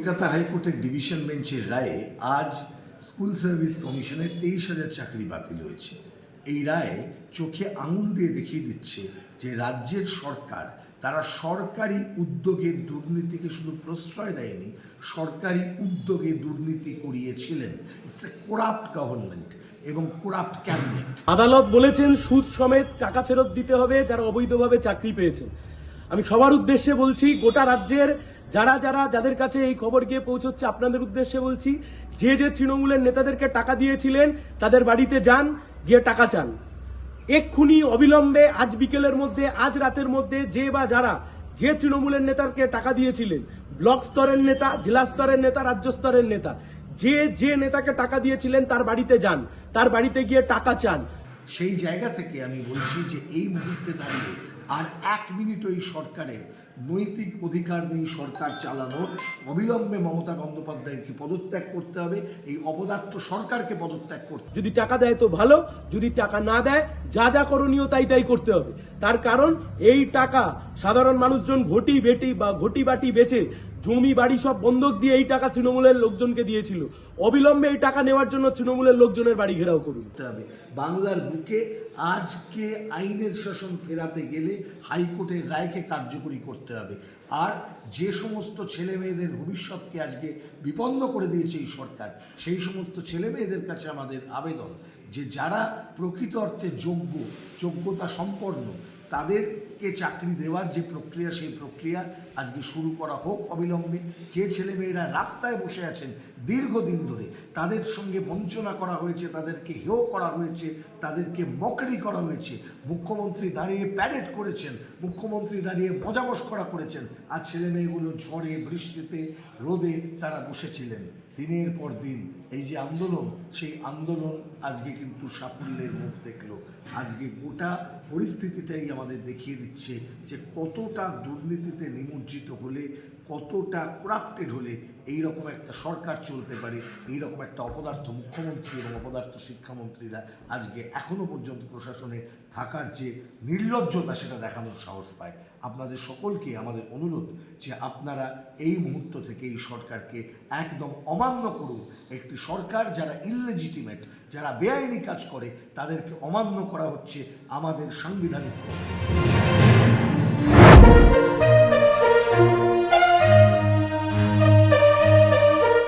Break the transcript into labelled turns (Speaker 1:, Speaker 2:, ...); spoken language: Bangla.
Speaker 1: কলকাতা হাইকোর্টের ডিভিশন বেঞ্চের রায়ে আজ স্কুল সার্ভিস কমিশনের তেইশ হাজার চাকরি বাতিল হয়েছে। এই রায়ে চোখে আঙুল দিয়ে দেখিয়ে দিচ্ছে যে রাজ্যের সরকার তারা সরকারি উদ্যোগে দুর্নীতিকে শুধু প্রশ্রয় দেয়নি, সরকারি উদ্যোগে দুর্নীতি করিয়েছিলেন। ইটস এ করাপ্ট গভর্নমেন্ট এবং করাপ্ট ক্যাবিনেট
Speaker 2: আদালত বলেছেন, সুদ সমেত টাকা ফেরত দিতে হবে যারা অবৈধভাবে চাকরি পেয়েছেন। আমি সবার উদ্দেশ্যে বলছি, গোটা রাজ্যের যারা যারা যাদের কাছে এই খবর গিয়ে পৌঁছচ্ছে, আপনাদের উদ্দেশ্যে বলছি, যে যে তৃণমূলের নেতাদেরকে টাকা দিয়েছিলেন, তাদের বাড়িতে যান, গিয়ে টাকা চান। এক্ষুনি অবিলম্বে আজ বিকেলের মধ্যে, আজ রাতের মধ্যে যে বা যারা, যে তৃণমূলের নেতাকে টাকা দিয়েছিলেন, ব্লক স্তরের নেতা, জেলা স্তরের নেতা, রাজ্য স্তরের নেতা, যে যে নেতাকে টাকা দিয়েছিলেন, তার বাড়িতে যান, তার বাড়িতে গিয়ে টাকা চান।
Speaker 1: সেই জায়গা থেকে আমি বলছি যে এই মুহূর্তে দাঁড়িয়ে আর এক মিনিট ওই সরকারের নৈতিক অধিকার নেই সরকার চালানোর অবিলম্বে মমতা বন্দ্যোপাধ্যায়কে পদত্যাগ করতে হবে এই অপদার্থ সরকারকে পদত্যাগ করতে
Speaker 2: যদি টাকা দেয় তো ভালো যদি টাকা না দেয় যা যা করণীয় তাই তাই করতে হবে। তার কারণ এই টাকা সাধারণ মানুষজন ঘটি বেটি বা ঘটি বাটি বেচে জমি বাড়ি সব বন্ধক দিয়ে এই টাকা তৃণমূলের লোকজনকে দিয়েছিল। অবিলম্বে এই টাকা নেওয়ার জন্য তৃণমূলের লোকজনের বাড়ি ঘেরাও করুন।
Speaker 1: হবে। বাংলার বুকে আজকে আইনের শাসন ফেরাতে গেলে হাইকোর্টের রায়কে কার্যকরী করতে হবে। আর যে সমস্ত ছেলে মেয়েদের ভবিষ্যৎকে আজকে বিপন্ন করে দিয়েছে এই সরকার, সেই সমস্ত ছেলে মেয়েদের কাছে আমাদের আবেদন যে যারা প্রকৃত অর্থে যোগ্য, যোগ্যতা সম্পন্ন তাদেরকে চাকরি দেওয়ার যে প্রক্রিয়া, সেই প্রক্রিয়া আজকে শুরু করা হোক অবিলম্বে। যে ছেলেমেয়েরা রাস্তায় বসে আছেন দীর্ঘদিন ধরে, তাদের সঙ্গে বঞ্চনা করা হয়েছে, তাদেরকে হেয় করা হয়েছে, তাদেরকে মকরি করা হয়েছে। মুখ্যমন্ত্রী দাঁড়িয়ে প্যারেড করেছেন, মুখ্যমন্ত্রী দাঁড়িয়ে মজাবস করা করেছেন। আর ছেলেমেয়েগুলো ঝড়ে, বৃষ্টিতে, রোদে তারা বসেছিলেন। দিনের পর দিন এই যে আন্দোলন, সেই আন্দোলন আজকে কিন্তু সাফল্যের মুখ দেখল। আজকে গোটা পরিস্থিতিটাই আমাদের দেখিয়ে দিচ্ছে যে কতটা দুর্নীতিতে নিমজ্জিত হলে কতটা করাপ্টেড হলে এই রকম একটা সরকার চলতে পারে এই রকম একটা অপদার্থ মুখ্যমন্ত্রী এবং অপদার্থ শিক্ষামন্ত্রীরা আজকে এখনও পর্যন্ত প্রশাসনে থাকার যে নির্লজ্জতা সেটা দেখানোর সাহস পায়। আপনাদের সকলকে আমাদের অনুরোধ যে আপনারা এই মুহূর্ত থেকে এই সরকারকে একদম অমান্য করুন। একটি সরকার যারা ইললেজিটিমেট যারা বেআইনি কাজ করে, তাদেরকে অমান্য করা হচ্ছে আমাদের সাংবিধানিক